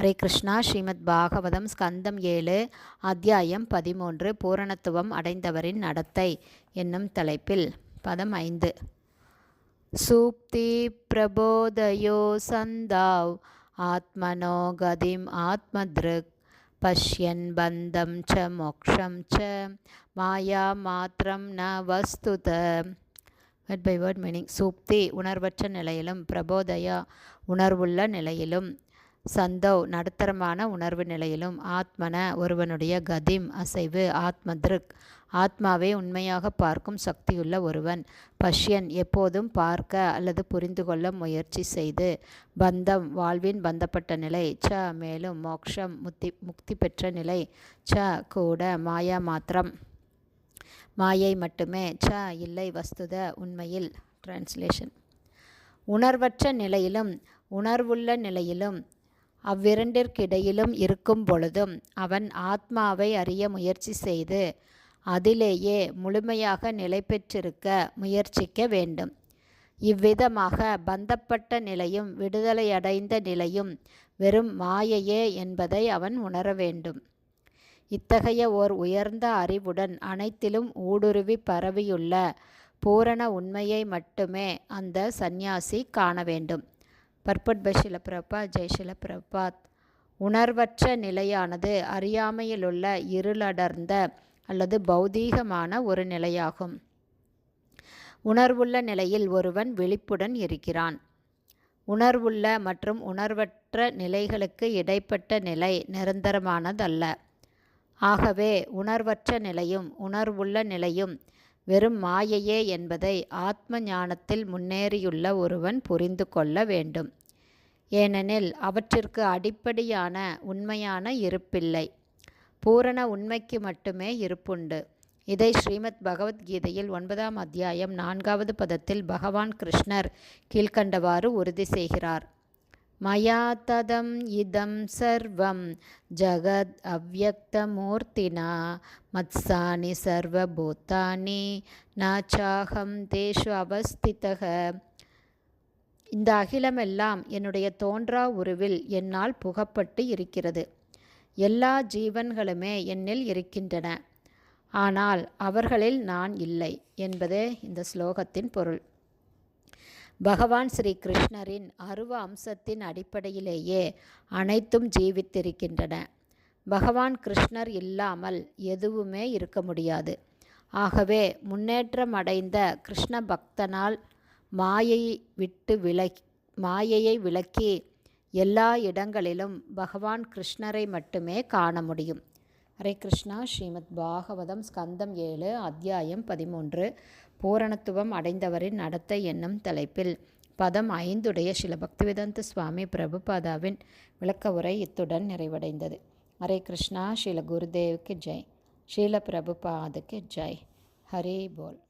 ஹரே கிருஷ்ணா. ஸ்ரீமத் பாகவதம் ஸ்கந்தம் ஏழு அத்தியாயம் பதிமூன்று பூரணத்துவம் அடைந்தவரின் நடத்தை என்னும் தலைப்பில். பதம் ஐந்து. சூப்தி பிரபோதயோ சந்தாவ் ஆத்மனோ கதிம் ஆத்மத்ருக் பஷ்யன் பந்தம் ச மோக்ஷம் ச மாயா மாத்திரம் ந வஸ்துத. வேர்ட் பை வேர்ட் மீனிங் சூப்தி உணர்வற்ற நிலையிலும் பிரபோதயா உணர்வுள்ள நிலையிலும் சந்தவ் நடுத்தரமான உணர்வு நிலையிலும் ஆத்மன ஒருவனுடைய கதிம் அசைவு ஆத்மத்ருக். ஆத்மாவை உண்மையாக பார்க்கும் சக்தியுள்ள ஒருவன். பஷ்யன் எப்போதும் பார்க்க அல்லது புரிந்து கொள்ள முயற்சி செய்து பந்தம் வாழ்வின் பந்தப்பட்ட நிலை ச மேலும் மோக்ஷம் முத்தி முக்தி பெற்ற நிலை ச கூட மாயா மாத்திரம். மாயை மட்டுமே ச இல்லை வஸ்துத உண்மையில். டிரான்ஸ்லேஷன் உணர்வற்ற நிலையிலும் உணர்வுள்ள நிலையிலும் அவ்விரண்டிற்கிடையிலும் இருக்கும் பொழுதும் அவன் ஆத்மாவை அறிய முயற்சி செய்து அதிலேயே முழுமையாக நிலை பெற்றிருக்க முயற்சிக்க வேண்டும். இவ்விதமாக பந்தப்பட்ட நிலையும் விடுதலையடைந்த நிலையும் வெறும் மாயையே என்பதை அவன் உணர வேண்டும். இத்தகைய ஓர் உயர்ந்த அறிவுடன் அனைத்திலும் ஊடுருவி பரவியுள்ள பூரண உண்மையை மட்டுமே அந்த சந்நியாசி காண வேண்டும். பர்பட் பை ஜெய் ஷிலப்பிரபாத் உணர்வற்ற நிலையானது அறியாமையிலுள்ள இருளடர்ந்த அல்லது பௌதீகமான ஒரு நிலையாகும். உணர்வுள்ள நிலையில் ஒருவன் விழிப்புடன் இருக்கிறான். உணர்வுள்ள மற்றும் உணர்வற்ற நிலைகளுக்கு இடைப்பட்ட நிலை நிரந்தரமானதல்ல. ஆகவே உணர்வற்ற நிலையும் உணர்வுள்ள நிலையும் வெறும் மாயையே என்பதை ஆத்ம ஞானத்தில் முன்னேறியுள்ள ஒருவன் புரிந்து கொள்ள வேண்டும். ஏனெனில் அவற்றிற்கு அடிப்படையான உண்மையான இருப்பில்லை. பூரண உண்மைக்கு மட்டுமே இருப்புண்டு. இதை ஸ்ரீமத் பகவத்கீதையில் ஒன்பதாம் அத்தியாயம் நான்காவது பதத்தில் பகவான் கிருஷ்ணர் கீழ்கண்டவாறு உறுதி செய்கிறார். மயா ததம் இதம் சர்வம் ஜகத் அவ்வக்தமூர்த்தினா மத்சானி சர்வபூத்தானி நாச்சாகம் தேஷு அவஸ்திதக இந்த அகிலமெல்லாம் என்னுடைய தோன்றா உருவில் என்னால் புகப்பட்டு இருக்கிறது. எல்லா ஜீவன்களுமே என்னில் இருக்கின்றன. ஆனால் அவர்களில் நான் இல்லை என்பதே இந்த ஸ்லோகத்தின் பொருள். பகவான் ஸ்ரீ கிருஷ்ணரின் அருவ அம்சத்தின் அடிப்படையிலேயே அனைத்தும் ஜீவித்திருக்கின்றன. பகவான் கிருஷ்ணர் இல்லாமல் எதுவுமே இருக்க முடியாது. ஆகவே முன்னேற்றம் அடைந்த கிருஷ்ண பக்தனால் மாயை விட்டு விலகி மாயையை விளக்கி எல்லா இடங்களிலும் பகவான் கிருஷ்ணரை மட்டுமே காண முடியும். ஹரே கிருஷ்ணா ஸ்ரீமத் பாகவதம் ஸ்கந்தம் ஏழு அத்தியாயம் பதிமூன்று பூரணத்துவம் அடைந்தவரின் நடத்தை என்னும் தலைப்பில் பதம் ஐந்துடைய சில பக்திவேதாந்த சுவாமி பிரபுபாதாவின் விளக்க உரை இத்துடன் நிறைவடைந்தது. ஹரே கிருஷ்ணா ஸ்ரீல குருதேவுக்கு ஜெய். ஸ்ரீல பிரபுபாதுக்கு ஜெய். ஹரே போல்.